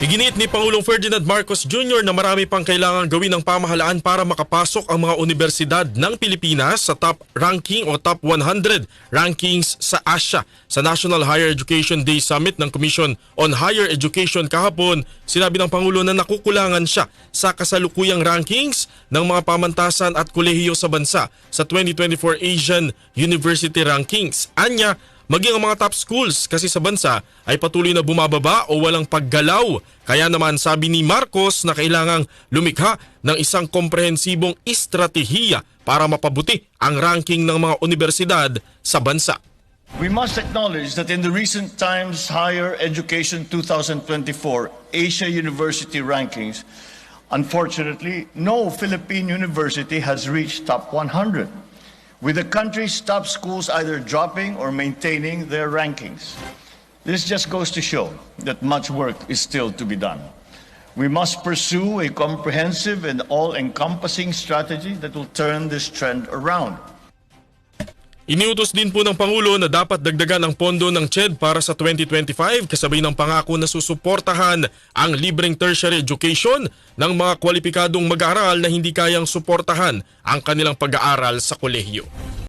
Iginit ni Pangulong Ferdinand Marcos Jr. na marami pang kailangan gawin ng pamahalaan para makapasok ang mga universidad ng Pilipinas sa top ranking o top 100 rankings sa Asia. Sa National Higher Education Day Summit ng Commission on Higher Education kahapon, sinabi ng Pangulo na nakukulangan siya sa kasalukuyang rankings ng mga pamantasan at kolehiyo sa bansa sa 2024 Asian University Rankings. Anya, Maging ang mga top schools kasi sa bansa ay patuloy na bumababa o walang paggalaw. Kaya naman sabi ni Marcos na kailangang lumikha ng isang komprehensibong estratehiya para mapabuti ang ranking ng mga universidad sa bansa. We must acknowledge that in the recent Times Higher Education 2024 Asia University rankings, unfortunately, no Philippine university has reached top 100, with the country's top schools either dropping or maintaining their rankings. This just goes to show that much work is still to be done. We must pursue a comprehensive and all encompassing strategy that will turn this trend around. Iniutos din po ng Pangulo na dapat dagdagan ang pondo ng CHED para sa 2025 kasabay ng pangako na susuportahan ang libreng tertiary education ng mga kwalipikadong mag-aaral na hindi kayang suportahan ang kanilang pag-aaral sa kolehiyo.